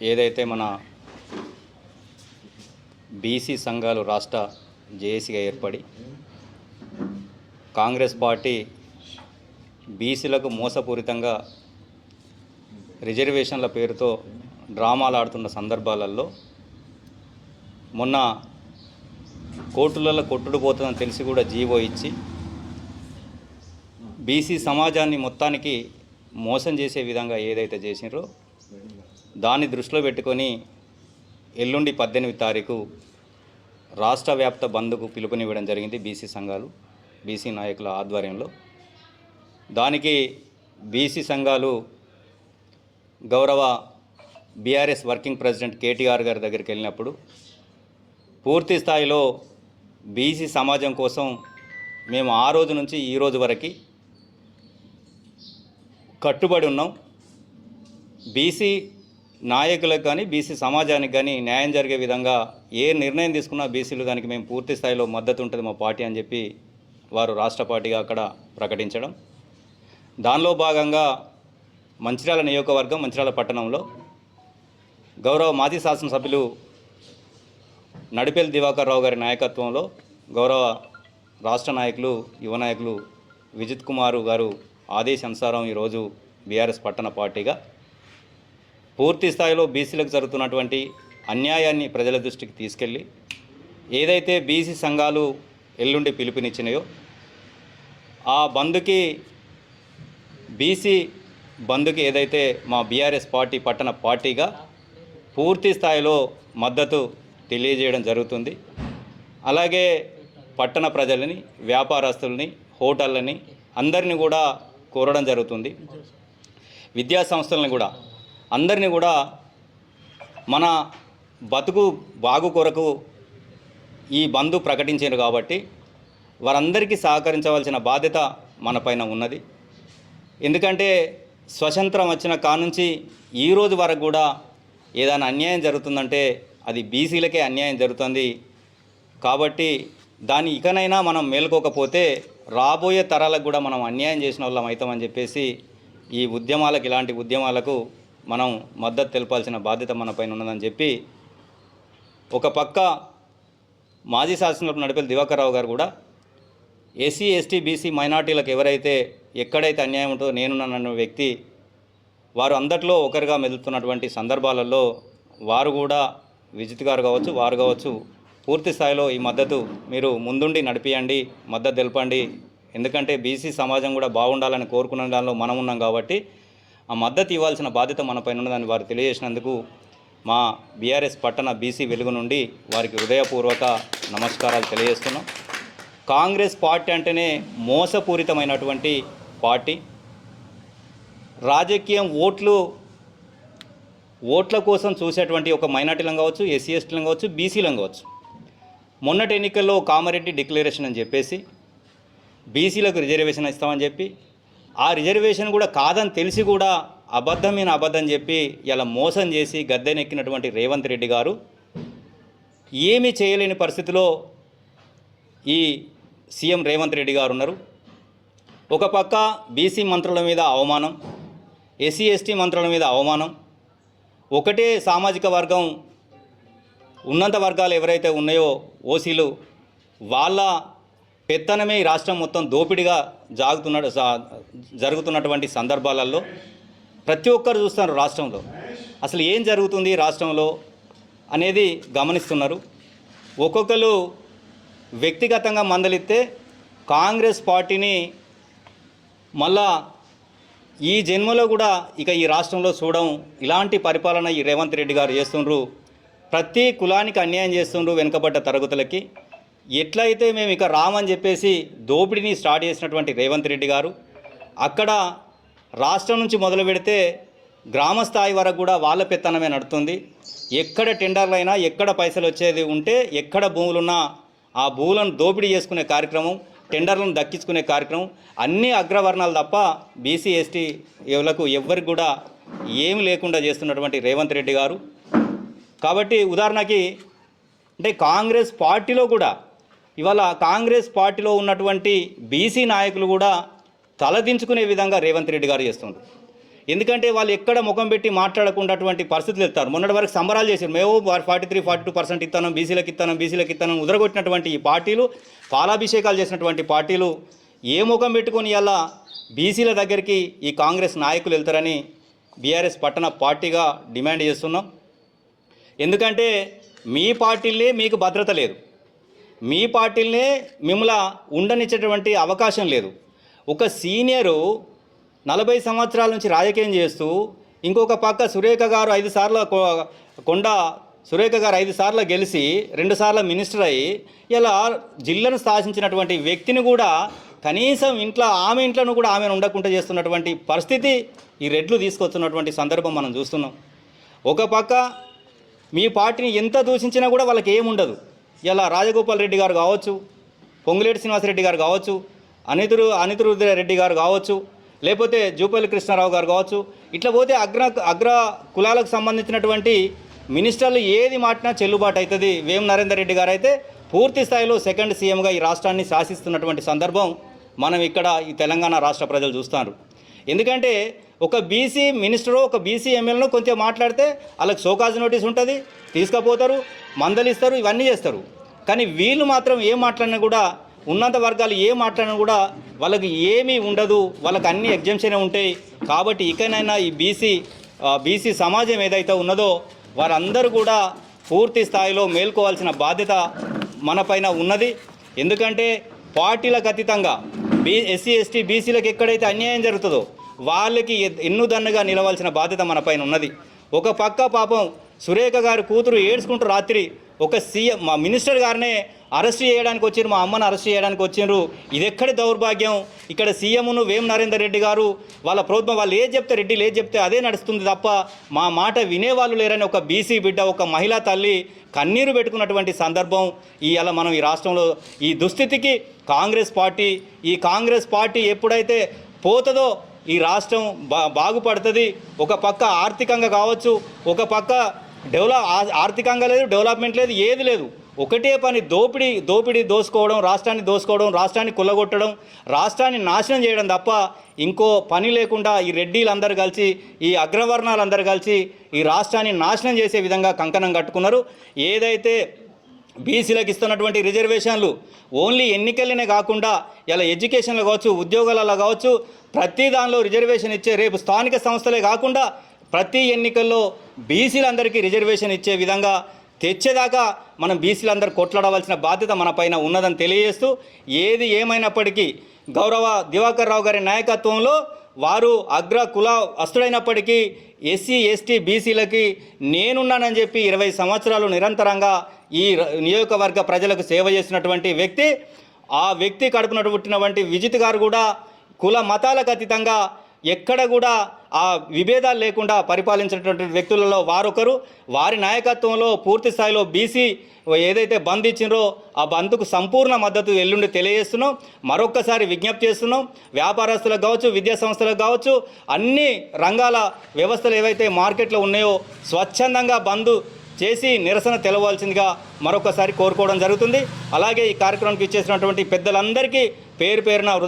ఏదైతే మన బీసీ సంఘాలు రాష్ట్ర జేఏసీగా ఏర్పడి కాంగ్రెస్ పార్టీ బీసీలకు మోసపూరితంగా రిజర్వేషన్ల పేరుతో డ్రామాలు ఆడుతున్న సందర్భాలలో మొన్న కోర్టులలో కొట్టుడు పోతుందని తెలిసి కూడా జీవో ఇచ్చి బీసీ సమాజాన్ని మొత్తానికి మోసం చేసే విధంగా ఏదైతే చేసినారో దాన్ని దృష్టిలో పెట్టుకొని ఎల్లుండి పద్దెనిమిది తారీఖు రాష్ట్ర వ్యాప్త బంద్కు పిలుపునివ్వడం జరిగింది బీసీ సంఘాలు బీసీ నాయకుల ఆధ్వర్యంలో. దానికి బీసీ సంఘాలు గౌరవ బీఆర్ఎస్ వర్కింగ్ ప్రెసిడెంట్ కేటీఆర్ గారి దగ్గరికి వెళ్ళినప్పుడు పూర్తి స్థాయిలో బీసీ సమాజం కోసం మేము ఆ రోజు నుంచి ఈ రోజు వరకు కట్టుబడి ఉన్నాం. బీసీ నాయకులకు కానీ బీసీ సమాజానికి కానీ న్యాయం జరిగే విధంగా ఏ నిర్ణయం తీసుకున్నా బీసీలు దానికి మేము పూర్తి స్థాయిలో మద్దతు ఉంటుంది మా పార్టీ అని చెప్పి వారు రాష్ట్ర పార్టీగా అక్కడ ప్రకటించడం. దానిలో భాగంగా మంచిర్యాల నియోజకవర్గం మంచిర్యాల పట్టణంలో గౌరవ మాజీ శాసనసభ్యులు నడిపేల్ దివాకర్ రావు గారి నాయకత్వంలో గౌరవ రాష్ట్ర నాయకులు యువ నాయకులు విజిత్ కుమార్ గారు ఆదేశానుసారం ఈరోజు బీఆర్ఎస్ పట్టణ పార్టీగా పూర్తి స్థాయిలో బీసీలకు జరుగుతున్నటువంటి అన్యాయాన్ని ప్రజల దృష్టికి తీసుకెళ్ళి ఏదైతే బీసీ సంఘాలు ఎల్లుండి పిలుపునిచ్చినాయో ఆ బంద్కి బీసీ బంద్కి ఏదైతే మా బీఆర్ఎస్ పార్టీ పట్టణ పార్టీగా పూర్తి స్థాయిలో మద్దతు తెలియజేయడం జరుగుతుంది. అలాగే పట్టణ ప్రజలని వ్యాపారస్తుల్ని హోటళ్ళని అందరిని కూడా కోరడం జరుగుతుంది. విద్యా సంస్థలను కూడా అందరినీ కూడా మన బతుకు బాగు కొరకు ఈ బంధు ప్రకటించారు కాబట్టి వారందరికీ సహకరించవలసిన బాధ్యత మన పైన ఉన్నది. ఎందుకంటే స్వతంత్రం వచ్చిన కానుంచి ఈ రోజు వరకు కూడా ఏదైనా అన్యాయం జరుగుతుందంటే అది బీసీలకే అన్యాయం జరుగుతుంది. కాబట్టి దాన్ని ఇకనైనా మనం మేల్కోకపోతే రాబోయే తరాలకు కూడా మనం అన్యాయం చేసిన వాళ్ళం అవుతామని చెప్పేసి ఈ ఉద్యమాలకు ఇలాంటి ఉద్యమాలకు మనం మద్దతు తెలపాల్సిన బాధ్యత మన పైన ఉన్నదని చెప్పి ఒక పక్క మాజీ శాసనసభ్యులు నడిపేల దివాకర్ రావు గారు కూడా ఎస్సీ ఎస్టీ బీసీ మైనార్టీలకు ఎవరైతే ఎక్కడైతే అన్యాయం ఉంటుందో నేనున్నానన్న వ్యక్తి వారు అందరిలో ఒకరిగా మెదులుతున్నటువంటి సందర్భాలలో వారు కూడా విజిత్ గారు కావచ్చు వారు కావచ్చు పూర్తి స్థాయిలో ఈ మద్దతు మీరు ముందుండి నడిపియండి మద్దతు తెలపండి. ఎందుకంటే బీసీ సమాజం కూడా బాగుండాలని కోరుకున్న దానిలో మనం ఉన్నాం కాబట్టి ఆ మద్దతు ఇవ్వాల్సిన బాధ్యత మనపైన ఉన్నదని వారు తెలియజేసినందుకు మా బీఆర్ఎస్ పట్టణ బీసీ వెలుగు నుండి వారికి హృదయపూర్వక నమస్కారాలు తెలియజేస్తున్నాం. కాంగ్రెస్ పార్టీ అంటేనే మోసపూరితమైనటువంటి పార్టీ. రాజకీయం ఓట్లు ఓట్ల కోసం చూసేటువంటి ఒక మైనార్టీలం కావచ్చు ఎస్సీ ఎస్టీలం కావచ్చు బీసీలం కావచ్చు. మొన్నటి ఎన్నికల్లో కామారెడ్డి డిక్లరేషన్ అని చెప్పేసి బీసీలకు రిజర్వేషన్ ఇస్తామని చెప్పి ఆ రిజర్వేషన్ కూడా కాదని తెలిసి కూడా అబద్ధమైన అబద్ధం చెప్పి ఇలా మోసం చేసి గద్దెనెక్కినటువంటి రేవంత్ రెడ్డి గారు ఏమీ చేయలేని పరిస్థితిలో ఈ సీఎం రేవంత్ రెడ్డి గారు ఉన్నారు. ఒక పక్క బీసీ మంత్రుల మీద అవమానం ఎస్సీ ఎస్టీ మంత్రుల మీద అవమానం ఒకటే సామాజిక వర్గం ఉన్నత వర్గాలు ఎవరైతే ఉన్నాయో ఓసీలు వాళ్ళ పెత్తనమే ఈ రాష్ట్రం మొత్తం దోపిడిగా జాగుతున్న జరుగుతున్నటువంటి సందర్భాలలో ప్రతి ఒక్కరు చూస్తున్నారు రాష్ట్రంలో. అసలు ఏం జరుగుతుంది రాష్ట్రంలో అనేది గమనిస్తున్నారు. ఒక్కొక్కరు వ్యక్తిగతంగా మందలిస్తే కాంగ్రెస్ పార్టీని మళ్ళా ఈ జన్మలో కూడా ఇక ఈ రాష్ట్రంలో చూడడం ఇలాంటి పరిపాలన ఈ రేవంత్ రెడ్డి గారు చేస్తుండ్రు. ప్రతి కులానికి అన్యాయం చేస్తుండ్రు వెనుకబడ్డ తరగతులకి. ఎట్లయితే మేము ఇక రామని చెప్పేసి దోపిడీని స్టార్ట్ చేసినటువంటి రేవంత్ రెడ్డి గారు అక్కడ రాష్ట్రం నుంచి మొదలు పెడితే గ్రామ స్థాయి వరకు కూడా వాళ్ళ పెత్తనమే నడుతుంది. ఎక్కడ టెండర్లు అయినా ఎక్కడ పైసలు వచ్చేది ఉంటే ఎక్కడ భూములున్నా ఆ భూములను దోపిడీ చేసుకునే కార్యక్రమం టెండర్లను దక్కించుకునే కార్యక్రమం అన్ని అగ్రవర్ణాలు తప్ప బీసీ ఎస్టీ ఎవలకు ఎవ్వరికి కూడా ఏమి లేకుండా చేస్తున్నటువంటి రేవంత్ రెడ్డి గారు. కాబట్టి ఉదాహరణకి అంటే కాంగ్రెస్ పార్టీలో కూడా ఇవాళ కాంగ్రెస్ పార్టీలో ఉన్నటువంటి బీసీ నాయకులు కూడా తలదించుకునే విధంగా రేవంత్ రెడ్డి గారు చేస్తుంది ఎందుకంటే వాళ్ళు ఎక్కడ ముఖం పెట్టి మాట్లాడకుండాటువంటి పరిస్థితులు వెళ్తారు మొన్నటి వరకు సంబరాలు చేశారు మేము forty three forty two percent ఇస్తాను బీసీలకు ఇస్తాను బీసీలకు ఇస్తాను ఉదరగొట్టినటువంటి ఈ పార్టీలు పాలాభిషేకాలు చేసినటువంటి పార్టీలు ఏ ముఖం పెట్టుకొని ఇలా బీసీల దగ్గరికి ఈ కాంగ్రెస్ నాయకులు వెళ్తారని బీఆర్ఎస్ పట్టణ పార్టీగా డిమాండ్ చేస్తున్నాం. ఎందుకంటే మీ పార్టీలే మీకు భద్రత లేదు. మీ పార్టీలనే మిమ్మల్ని ఉండనిచ్చేటువంటి అవకాశం లేదు. ఒక సీనియరు నలభై సంవత్సరాల నుంచి రాజకీయం చేస్తూ ఇంకొక పక్క సురేఖ గారు ఐదు సార్లు కొ- కొండ సురేఖ గారు ఐదు సార్లు గెలిచి రెండు సార్లు మినిస్టర్ అయ్యి ఇలా జిల్లాను శాసించినటువంటి వ్యక్తిని కూడా కనీసం ఇంట్లో ఆమె ఇంట్లోనూ కూడా ఆమెను ఉండకుండా చేస్తున్నటువంటి పరిస్థితి ఈ రెడ్లు తీసుకొస్తున్నటువంటి సందర్భం మనం చూస్తున్నాం. ఒక పక్క మీ పార్టీని ఎంత దూషించినా కూడా వాళ్ళకి ఏముండదు. ఇలా రాజగోపాల్ రెడ్డి గారు కావచ్చు పొంగులేటి శ్రీనివాసరెడ్డి గారు కావచ్చు అనితురు అనితురుద్ర రెడ్డి గారు కావచ్చు లేకపోతే జూపల్లి కృష్ణారావు గారు కావచ్చు ఇట్లా పోతే అగ్ర అగ్ర కులాలకు సంబంధించినటువంటి మినిస్టర్లు ఏది మాటినా చెల్లుబాటు అవుతుంది. వేం నరేందర్ రెడ్డి గారు అయితే పూర్తి స్థాయిలో సెకండ్ సీఎంగా ఈ రాష్ట్రాన్ని శాసిస్తున్నటువంటి సందర్భం మనం ఇక్కడ ఈ తెలంగాణ రాష్ట్ర ప్రజలు చూస్తున్నారు ఎందుకంటే ఒక బీసీ మినిస్టరు ఒక బీసీ ఎమ్మెల్యేను కొంచెం మాట్లాడితే వాళ్ళకి సోకాజ్ నోటీస్ ఉంటుంది తీసుకుపోతారు మందలిస్తారు ఇవన్నీ చేస్తారు. కానీ వీళ్ళు మాత్రం ఏం మాట్లాడినా కూడా ఉన్నత వర్గాలు ఏం మాట్లాడినా కూడా వాళ్ళకి ఏమీ ఉండదు వాళ్ళకి అన్ని ఎగ్జామ్షనే ఉంటాయి. కాబట్టి ఇకనైనా ఈ బీసీ బీసీ సమాజం ఏదైతే ఉన్నదో వారందరూ కూడా పూర్తి స్థాయిలో మేల్కోవాల్సిన బాధ్యత మనపైన ఉన్నది. ఎందుకంటే పార్టీలకు అతీతంగా బీ ఎస్సీ ఎస్టీ బీసీలకు ఎక్కడైతే అన్యాయం జరుగుతుందో వాళ్ళకి ఎ- ఎన్నుదన్నుగా నిలవాల్సిన బాధ్యత మన పైన ఉన్నది. ఒక పక్క పాపం సురేఖ గారి కూతురు ఏడ్చుకుంటూ రాత్రి ఒక సీఎం మా మినిస్టర్ గారినే అరెస్ట్ చేయడానికి వచ్చిండ్రు మా అమ్మని అరెస్ట్ చేయడానికి వచ్చిండ్రు ఇది ఎక్కడి దౌర్భాగ్యం? ఇక్కడ సీఎంను వేం నరేందర్ రెడ్డి గారు వాళ్ళ ప్రభుత్వం వాళ్ళు ఏది చెప్తే రెడ్డి ఏది చెప్తే అదే నడుస్తుంది తప్ప మా మాట వినేవాళ్ళు లేరని ఒక బీసీ బిడ్డ ఒక మహిళా తల్లి కన్నీరు పెట్టుకున్నటువంటి సందర్భం ఈ అలా మనం ఈ రాష్ట్రంలో ఈ దుస్థితికి కాంగ్రెస్ పార్టీ ఈ కాంగ్రెస్ పార్టీ ఎప్పుడైతే పోతుందో ఈ రాష్ట్రం బా బాగుపడుతుంది. ఒక పక్క ఆర్థికంగా కావచ్చు ఒక పక్క డెవలప్ ఆ- ఆర్థికంగా లేదు డెవలప్మెంట్ లేదు ఏది లేదు. ఒకటే పని దోపిడీ దోపిడీ దోసుకోవడం రాష్ట్రాన్ని దోసుకోవడం రాష్ట్రాన్ని కుల్లగొట్టడం రాష్ట్రాన్ని నాశనం చేయడం తప్ప ఇంకో పని లేకుండా ఈ రెడ్డిలందరూ కలిసి ఈ అగ్రవర్ణాలందరూ కలిసి ఈ రాష్ట్రాన్ని నాశనం చేసే విధంగా కంకణం కట్టుకున్నారు. ఏదైతే బీసీలకు ఇస్తున్నటువంటి రిజర్వేషన్లు ఓన్లీ ఎన్నికలనే కాకుండా ఇలా ఎడ్యుకేషన్లో కావచ్చు ఉద్యోగాలలో కావచ్చు ప్రతి దానిలో రిజర్వేషన్ ఇచ్చే రేపు స్థానిక సంస్థలే కాకుండా ప్రతి ఎన్నికల్లో బీసీలందరికీ రిజర్వేషన్ ఇచ్చే విధంగా తెచ్చేదాకా మనం బీసీలందరూ కొట్లాడవలసిన బాధ్యత మన పైన ఉన్నదని తెలియజేస్తూ ఏది ఏమైనప్పటికీ గౌరవ దివాకర్ రావు గారి నాయకత్వంలో వారు అగ్ర కుల అస్తుడైనప్పటికీ ఎస్సీ ఎస్టీ బీసీలకి నేనున్నానని చెప్పి ఇరవై సంవత్సరాలు నిరంతరంగా ఈ నియోజకవర్గ ప్రజలకు సేవ చేసినటువంటి వ్యక్తి ఆ వ్యక్తి కడుపునటు పుట్టినటువంటి విజిత్ గారు కూడా కుల మతాలకు అతీతంగా ఎక్కడ కూడా ఆ విభేదాలు లేకుండా పరిపాలించినటువంటి వ్యక్తులలో వారొకరు. వారి నాయకత్వంలో పూర్తి స్థాయిలో బీసీ ఏదైతే బంద్ ఇచ్చినో ఆ బంద్కు సంపూర్ణ మద్దతు ఎల్లుండి తెలియజేస్తున్నాం. మరొక్కసారి విజ్ఞప్తి చేస్తున్నాం. వ్యాపారస్తులకు కావచ్చు విద్యా సంస్థలకు కావచ్చు అన్ని రంగాల వ్యవస్థలు ఏవైతే మార్కెట్లో ఉన్నాయో స్వచ్ఛందంగా బంద్ చేసి నిరసన తెలవాల్సిందిగా మరొకసారి కోరుకోవడం జరుగుతుంది. అలాగే ఈ కార్యక్రమానికి ఇచ్చేసినటువంటి పెద్దలందరికీ పేరు పేరున